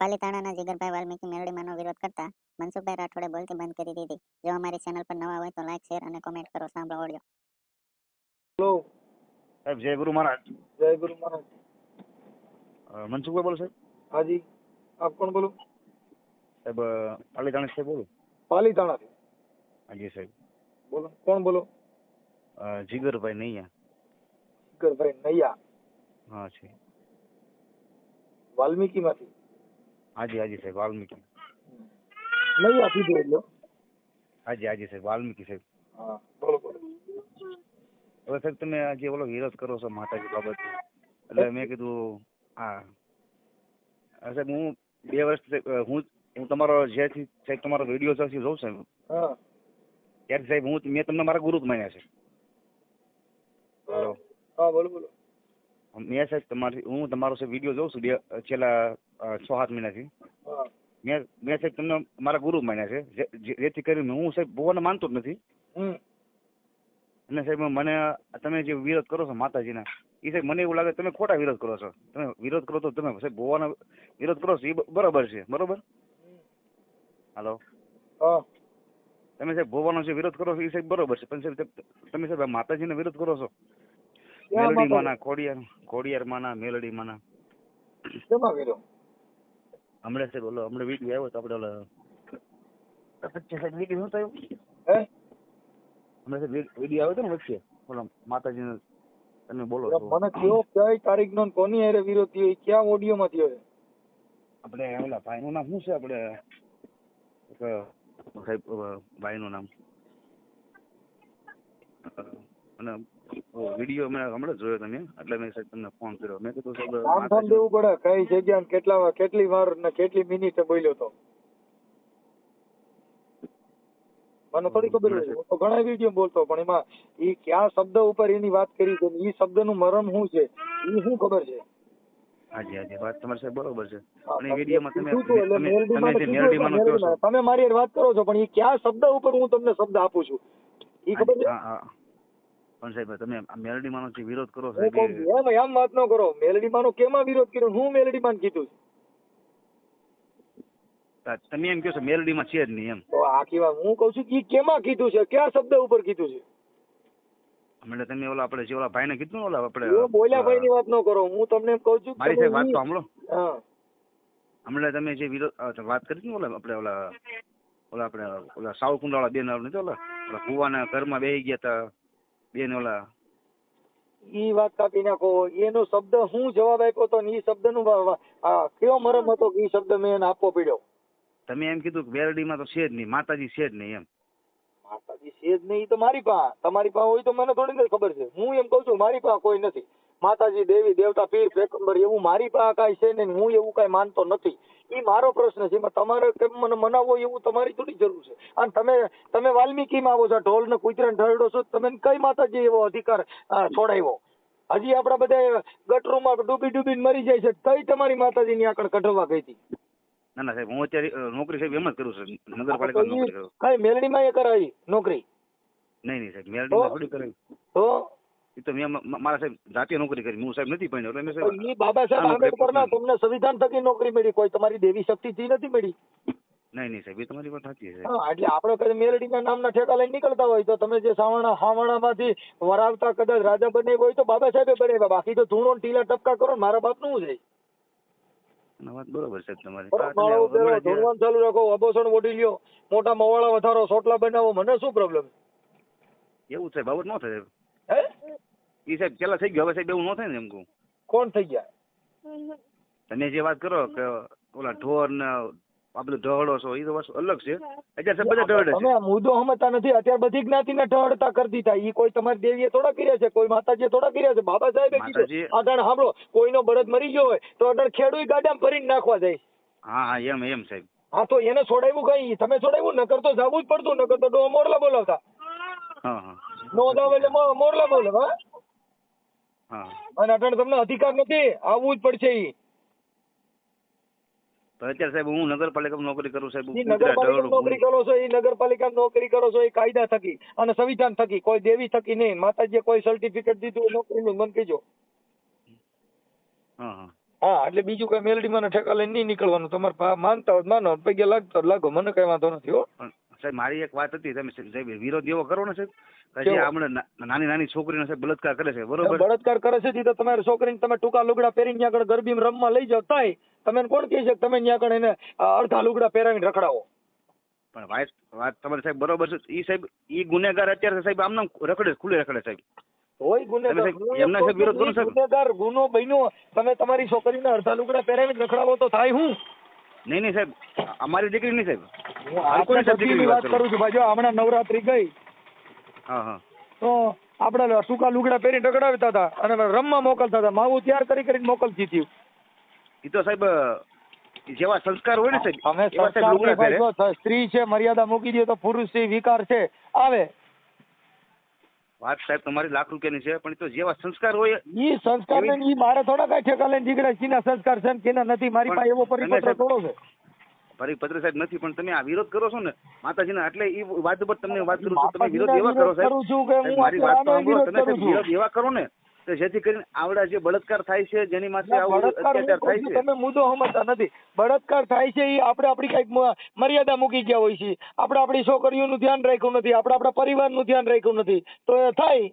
પાલીતાણાના જીગરભાઈ વાલ્મીકી મેળડીમાંનો વિરોધ કરતા મનસુખભાઈ રાઠોડે બોલતી બંધ કરી દીધી. જો અમારી ચેનલ પર નવા હોય તો લાઈક શેર અને કોમેન્ટ કરો. સાંભળો ઓડિયો હેલો સાહેબ જય ગુરુ મહારાજ. જય ગુરુ મહારાજ. મનસુખભાઈ બોલો સાહેબ. હાજી. આપ કોણ બોલો? સાહેબ પાલીતાણા સાહેબ બોલો. પાલીતાણાથી હાજી સાહેબ. બોલો. કોણ બોલો? જીગરભાઈ નૈયા. જીગરભાઈ નૈયા. હા છે. વાલ્મીકીમાંથી. હાજી હાજી સાહેબ વાલ્મીકી. આપી દો એટલે. હાજી હાજી સાહેબ વાલ્મીકી સાહેબ. હા બોલો બોલો. હવે સાહેબ તમે આ જે ઓલો વિરોધ કરો છો માતાજી બાબત એટલે મેં કીધું હા. સાહેબ હું બે વર્ષ હું હું તમારો જ્યાંથી સાહેબ તમારો વીડિયો ચાલશે જોઉં સાહેબ. હા. ત્યારથી સાહેબ હું મેં તમને મારા ગુરુ જ માન્યા છે. હેલો. હા બોલો બોલો. મેં સાહેબ તમારી હું તમારો સાહેબ વીડિયો જોઉં છું છેલ્લા છ સાત મહિનાથી. મેં મેં સાહેબ તમને મારા ગુરુ માન્યા છે. જેથી કરીને હું સાહેબ ભગવાનને માનતો જ નથી. અને સાહેબ મને તમે જે વિરોધ કરો છો માતાજીના એ સાહેબ મને એવું લાગે તમે ખોટા વિરોધ કરો છો. તમે વિરોધ કરો તો તમે સાહેબ ભગવાનનો વિરોધ કરો છો એ બરોબર છે. બરોબર? હાલો. તમે સાહેબ ભગવાનનો જે વિરોધ કરો છો એ સાહેબ બરોબર છે. પણ સાહેબ તમે સાહેબ માતાજીનો વિરોધ કરો છો? મેલડી? માના ખોડિયાર ખોડિયાર માના મેલડી માના કેમાં કર્યો હમણે સાહેબ બોલો હમણે વીડિયો આવ્યો તો આપણે ઓલો વચ્ચે સાહેબ વીડિયો આવ્યો હે? હમણે સાહેબ વીડિયો આવ્યો તો ને વચ્ચે? ઓલો માતાજીનો તમે બોલો મને કયો કઈ તારીખ નો કોની હારે વિરોધ થયો ક્યાં ઓડિયો માં થયો? આપણે ઓલા ભાઈનું નામ શું છે આપણે? ભાઈ નું નામ. અને વીડિયો મેં હમણાં જોયો તમે? એટલે મેં સાહેબ તમને ફોન કર્યો. મેં કીધું સાહેબ થામ દેવું પડે કઈ જગ્યા કેટલા કેટલી વાર ને કેટલી મિનિટે બોલ્યો તો? મને થોડી ખબર હું તો ઘણા વીડિયો બોલતો પણ એમાં એ કયા શબ્દ ઉપર એની વાત કરી છે એ શબ્દ શબ્દનું મરમ શું છે? એ શું ખબર છે? હાજી હાજી. વાત તમારી સાહેબ બરોબર છે. અને વિડીયોમાં તમે તમે મેલડીમાં જે કહો છો તમે મારી વાત કરો છો પણ એ કયા શબ્દ ઉપર હું તમને શબ્દ આપું છું? એ ખબર છે? પણ સાહેબ તમે મેલડી માનો જે વિરોધ કરો છો એમ એમ વાત ન કરો. મેલડી નો કેમાં વિરોધ કર્યો? હું મેલડી માન કીધું તમે એમ કહો છો મેલડીમાં છે જ નહીં એમ. તો આખી વાત હું કહું છું કે કેમાં કીધું છે? કયા શબ્દ ઉપર કીધું છે? એટલે તમે ઓલા આપણે જે ઓલા ભાઈને કીધું ઓલા આપણે બોલ્યા ભાઈ ની વાત ન કરો. હું તમને એમ કહું છું મારી સાહેબ વાત તો સાંભળો. હા. હમણાં તમે જે વિરોધ વાત કરી ને ઓલા આપણે ઓલા ઓલા આપણે ઓલા સાવકુંડવાળા બેન ઓલા નથી ઓલા ઓલા કુવાના ઘરમાં બેસી ગયા હતા. બેન ઓલા. ઈ વાત કાપી નાખો. એનો શબ્દ હું જવાબ આપ્યો તો ને ઈ શબ્દનું વા- વા- કયો મરમ હતો ઈ શબ્દ મેં એને આપવો પડ્યો? તમે એમ કીધું કે વેરડીમાં તો છે જ નહીં માતાજી છે જ નહીં એમ. માતાજી છે જ નહીં તો મારી પા તમારી પાસે હોય તો મને થોડી ખબર છે. હું એમ કઉ છું મારી પા કોઈ નથી. માતાજી દેવી દેવતા પીર પેકંબર એવું મારી પાસે કાંઈ છે ને હું એવું કાંઈ માનતો નથી. એ મારો પ્રશ્ન છે એમાં તમારે કેમ મને મનાવો એવું તમારી થોડી જરૂર છે. અને તમે તમે વાલ્મીકીમાં આવો છો ઢોલ ને કુતરા ઢળડો છો તમે કઈ માતાજી એવો અધિકાર છોડાવ્યો? હજી આપડા બધા ગટરોમાં ડૂબી ડૂબીને મરી જાય છે કઈ તમારી માતાજીની આગળ કઢવા ગઈ હતી. ના ના સાહેબ હું અત્યારે નોકરી સાહેબ એમ જ કરું છું. નગરપાલિકા નોકરી કરું. કઈ મેલડીમાં એ કરાવી નોકરી? નહીં નહીં સાહેબ મેલડીમાં થોડી કરાવી. તો એ તો મેં મારા સાહેબ જાતે નોકરી કરી. હું સાહેબ નથી ભણ્યો એટલે મેં સાહેબ બાબા સાહેબ આંબેડકરના તમને સંવિધાન થકી નોકરી મળી કોઈ તમારી દેવી શક્તિથી નથી મળી? નહીં નહીં સાહેબ એ તમારી વાત સાચી છે એટલે આપણે કદાચ મેલડીના નામના ઠેકા લઈને નીકળતા હોય તો તમે જે સાવણા હાવણામાંથી વરાવતા કદાચ રાજા બને હોય તો બાબા સાહેબે બનાવ્યા બાકી તો ધૂણો ટીલા ટપકા કરો ને મારા બાપનું નું છે વાત બરોબર સાહેબ તમારી. ચાલુ રાખો અબોસણ ઓઢી લ્યો મોટા મવાળા વધારો સોટલા બનાવો મને શું પ્રોબ્લેમ એવું છે બાબત ન થાય હે? એ સાહેબ પેલા થઈ ગયો હવે સાહેબ એવું ન થાય ને એમ કહું. કોણ થઈ ગયા? તમે જે વાત કરો કે ઓલા ઢોર ને આ બધું ઢહડો છો એ તો વસ્તુ અલગ છે. અત્યારે સાહેબ બધા ઢહડે છે. આ મુદ્દો સમજતા નથી. અત્યારે બધી જ્ઞાતિને ઢળતા કરતી થાય એ કોઈ તમારી દેવીએ થોડા કર્યા છે? કોઈ માતાજીએ થોડા કર્યા છે? બાબા સાહેબે કીધું. માતાજી- કોઈ સાંભળો કોઈનો બળદ મરી ગયો હોય તો અઢાર ખેડૂત ગાડામાં ભરીને નાખવા જાય હા હા એમ એમ સાહેબ. હા તો એને છોડાવ્યું કઈ? તમે છોડાવ્યું? નકર તો જાવું જ પડતું નકર તો ડો મોરલા બોલાવતા. હા હા. નો દાવ મોરલા બોલે હા. હા. અને અઢાણ તમને અધિકાર નથી આવવું જ પડશે ઈ. અત્યારે સાહેબ હું નગરપાલિકામાં નોકરી કરું સાહેબ નગરપાલિકામાં નોકરી કરો છો એ નગરપાલિકામાં નોકરી કરો છો એ કાયદા થકી અને સંવિધાન થકી કોઈ દેવી થકી નહીં. માતાજીએ કોઈ સર્ટિફિકેટ દીધું હોય નોકરીનું મન કહેજો. હા એટલે બીજું કઈ મેલડીમાં મને ઠેકા લઈને નહીં નીકળવાનું. તમારે માનતા હોય માનો પગે લાગતો લાગો. મને કઈ વાંધો નથી હો. સાહેબ મારી એક વાત હતી તમે સાહેબ વિરોધ એવો કરો ને સાહેબ કે હમણાં નાની નાની છોકરીનો સાહેબ બળાત્કાર કરે છે બરોબર? બળાત્કાર કરે છે તો તમારી છોકરીને તમે ટૂંકા લુગડા પહેરીને આગળ ગરબીમાં રમવા લઈ જાવ તાય તમે કોણ કહે છે તમે ત્યાં આગળ એને અડધા લુગડા પહેરાવીને રખડાવો? પણ વાત વાત તમારી સાહેબ બરોબર છે. ઈ સાહેબ ઈ ગુનેગાર અત્યારે સાહેબ આમ રખડે ખુલ્લે રખડે સાહેબ. હોય ગુનેગાર ગુનો બન્યો તમે તમારી છોકરીને અડધા લુગડા પહેરાવીને રખડાવો તો થાય હું? નહીં નહીં સાહેબ. અમારી દીકરી નહીં સાહેબ. હું આપણે વાત કરું. છું. ભાઈ જો હમણાં નવરાત્રી ગઈ. હા હા. તો આપણે ટૂંકા લુગડા પહેરીને રખડાવતા હતા અને રમવા મોકલતા હતા. માવું તૈયાર કરી કરીને મોકલતી હતી. એ તો સાહેબ જેવા સંસ્કાર હોય ને સાહેબ અમે પહેરે. સ્ત્રી છે મર્યાદા મૂકી દે તો પુરુષ વિકાર છે. આવે. વાત સાહેબ તમારી લાખ રૂપિયાની છે પણ તો જેવા સંસ્કાર હોય ઈ સંસ્કાર ને ઈ મારે થોડા કઈ ઠેકા લઈને જીગડા કીના સંસ્કાર છે ને કેના નથી મારી પાસે એવો પરિપત્ર થોડો છે પરિપત્ર સાહેબ નથી પણ તમે આ વિરોધ કરો છો ને માતાજીના એટલે ઈ વાત ઉપર તમને વાત કરું છું તમે વિરોધ એવા કરો સાહેબ મારી વાત તો સાંભળો તમે. વિરોધ એવા કરો ને તો જેથી કરીને આવડા જે બળાત્કાર થાય છે જેની માથે આવું અત્યાચાર થાય છે તમે મુદ્દો સમજતા નથી. બળાત્કાર થાય છે એ આપણે આપણી કંઈક મર્યાદા મૂકી ગયા હોય છે આપણે આપણી છોકરીઓનું ધ્યાન રાખ્યું નથી આપણે આપણા પરિવારનું ધ્યાન રાખ્યું નથી. તો એ થાય.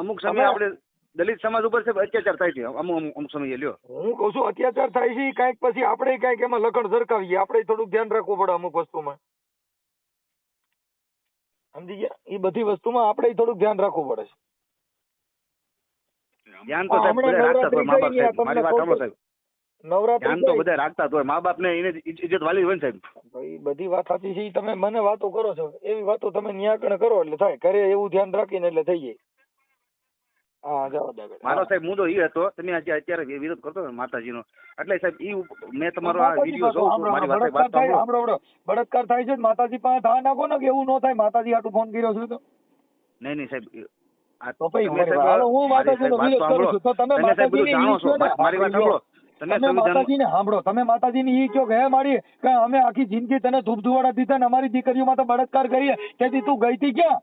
અમુક સમય આપણે દલિત સમાજ ઉપર છે અત્યાચાર થાય છે. અમુક અમુક સમય લ્યો. હું કહું છું અત્યાચાર થાય છે કાંઈક પછી આપણે કાંઈક એમાં લખણ સરકાવીએ આપણે થોડુંક ધ્યાન રાખવું પડે અમુક વસ્તુમાં. સમજી ગયા? એ બધી વસ્તુમાં આપણે થોડુંક ધ્યાન રાખવું પડે છે. ધ્યાન તો સાહેબ બધા રાખતા જ હોય મા બાપ સાહેબ. મારી વાત સાંભળો સાહેબ. ધ્યાન તો. બધા રાખતા જ હોય મા બાપ ને એને ઇજ્જત વાલી હોય ને સાહેબ. ભાઈ બધી વાત સાચી છે તમે મને વાતો કરો છો. એવી વાતો તમે ન્યાકણે કરો એટલે થાય. ઘરે એવું ધ્યાન રાખીને એટલે થઈ જાય. હા જાઓ દે આગળ. મારો સાહેબ મુદ્દો એ હતો તમે આજે અત્યારે વિરોધ કરતો ને માતાજીનો એટલે સાહેબ ઈ મેં તમારો આ માતાજી વીડિયો જોઉં છું મારી વાત વાત થાય સાંભળો. સાંભળો, સાંભળો. બળાત્કાર થાય છે માતાજી પાસે ધા નાખો ને કે એવું ન થાય માતાજી આટલું ફોન કર્યો છે તો? નહીં નહીં સાહેબ આ તો પછી હું માતાજીનો વાત વિરોધ કરું છું. તો તમે માતાજીને જાણો છો ને, મારી વાત સાંભળો. તમે માતાજીને સાંભળો. તમે માતાજીને ઈ કહો કે મારી? કે અમે આખી જિંદગી તને ધૂપ ધુવાડા દીધા ને અમારી દીકરીઓમાં તો બળાત્કાર કરીએ. તેથી તું ગઈ તી ક્યાં?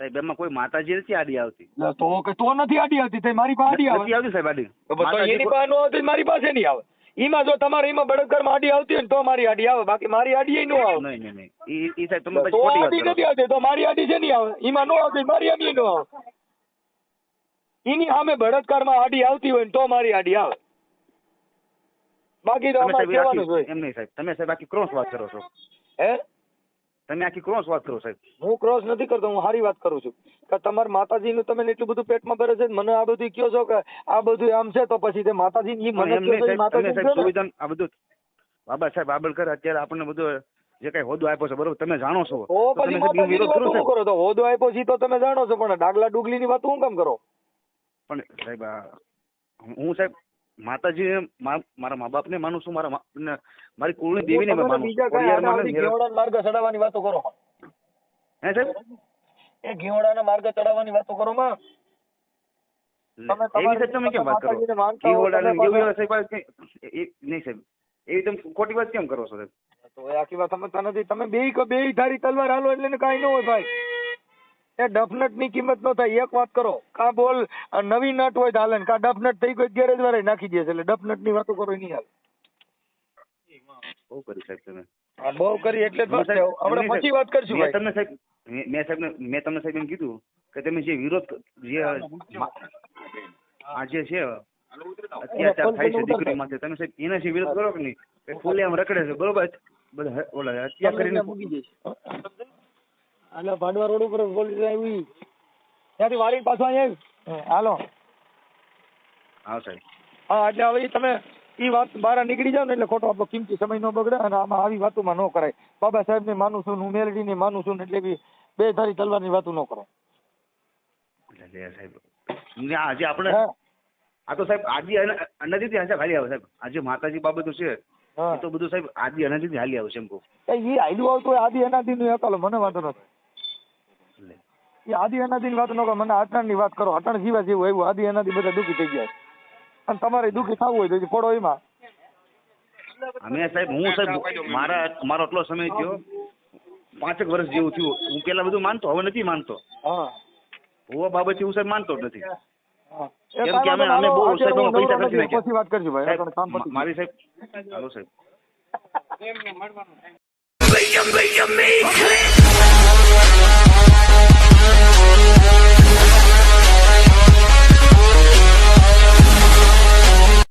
સાહેબ એમાં કોઈ માતાજી નથી આડી આવતી. તો તો નથી આડી આવતી. મારી પાસે આડી આવે. આવતી સાહેબ આડી. તો એની પાસે ન આવતી મારી પાસે નહીં આવે. ઈમાં જો તમારે ઈમાં બળાત્કારમાં આડી આવતી હોય ને તો મારી આડી આવે. બાકી મારી આડી ન આવે. નહીં નહીં નહીં. ઈ ઈ સાહેબ તમે તો પછી ખોટી વાત નથી આવતી તો મારી આડી છે નહીં આવે. એમાં નો આવતી મારી આડી નો આવે. એની સામે બળાત્કારમાં આડી આવતી હોય ને તો મારી આડી આવે. બાકી તો અમારે કહેવાનું એમ નહીં સાહેબ તમે સાહેબ બાકી ક્રોસ વાત કરો છો. હે? તમે આખી ક્રોસ વાત કરો સાહેબ. હું ક્રોસ નથી કરતો હું સારી વાત કરું છું. કે તમારા માતાજીનું તમે એટલું બધું પેટમાં ભરે છે મને આ બધું કયો છો કે આ બધું આમ છે તો પછી તે માતાજી ની મને. સંવિધાન આ બધું બાબા સાહેબ આંબેડકર અત્યારે આપણને બધું જે કઈ હોદો આપ્યો છે બરોબર તમે જાણો છો. તો પછી શું કરો તો હોદો આપ્યો છે તો તમે જાણો છો પણ ડાગલા ડુગલી ની વાત હું કેમ કરો? પણ સાહેબ હું સાહેબ માતાજી મારા મા બાપને માનું છું મારા મારી કુળની દેવીને મેં માનું ઘેવડાના માર્ગ ચડાવવાની વાતો કરો. હે સાહેબ? એ ઘેવડાના માર્ગ ચડાવવાની વાતો કરો માં. તમે સાહેબ તમે કેમ વાત કરો? માતાજીને માનતા હો, ઘીવડાને તમે એવું સાહેબ આ કંઈ- એ- નહીં સાહેબ એવી તમે ખોટી વાત કેમ કરો છો સાહેબ? તો એ આખી વાત સમજતા નથી. તમે બે બે ધારી તલવાર હાલો એટલે કાંઈ ન હોય ભાઈ. એ ડફનટની કિંમત ન થાય એક વાત કરો. કા બોલ નવી નટ હોય તો હાલે ને કા ડફનટ થઈ કોઈ ગેરેજ વાળા નાખી દે છે એટલે ડફનટની વાતો કરો નહીં હાલે. બહુ કરી સાહેબ તમે. બહુ કરી એટલે બસ આપણે પછી વાત કરશું મેં ભાઈ. તમને સાહેબ મેં મેં સાહેબ મેં તમને સાહેબ એમ કીધું કે તમે જે વિરોધ જે આજે આ જે છે અત્યાચાર થાય છે દીકરી માટે. તમે સાહેબ એના વિરોધ કરો કે નહીં? ફૂલે આમ રખડે છે બરોબર? બધા ઓલા હત્યા કરીને મૂકી દઈશ. એટલે ભાડવા રોડ ઉપર પોલીસ આવી ત્યાંથી વાળી પાછો અહીંયા હાલો. હા સાહેબ. હા એટલે હવે તમે ઈ વાત બહાર નીકળી જાવ ને એટલે ખોટો આપણો કિંમતી સમય ન બગડે અને આમાં આવી વાતોમાં ન કરાય. બાબા સાહેબ ને માનું છું હું મેલડી ને માનું છું એટલે બી બે ધારી તલવારની વાતો ન કરાય. એટલે સાહેબ. આજે આપણે હા. આ તો સાહેબ આજી અનાજી થી હાલ્યા હાલી આવે સાહેબ. આજે માતાજી બાબતો છે હા. તો બધું સાહેબ આદિ અનાદિથી હાલી આવે છે એમ કહું. એ ઈ આયલું આવતું આદિ અનાજી નું એકલો મને વાંધો નથી. એ આદિ અનાદિ વાત ન કરો મને અટાણની વાત કરો અટણ જીવા જેવું આવ્યું આદિ અનાદિ બધા દુઃખી થઈ ગયા. અને તમારે દુઃખી થવું હોય તો પડો એમાં. અમે સાહેબ હું સાહેબ મારા મારો એટલો સમય થયો પાંચેક વર્ષ જેવું થયું. હું પેલા બધું માનતો હવે નથી માનતો. હા. હોવા બાબતે હું સાહેબ માનતો જ નથી. કેમ કે અમે- અમે બહુ સાહેબ, પૈસા ખર્ચી નાખ્યા. પછી વાત કરજો ભાઈ કામ મારી સાહેબ હાલો સાહેબ.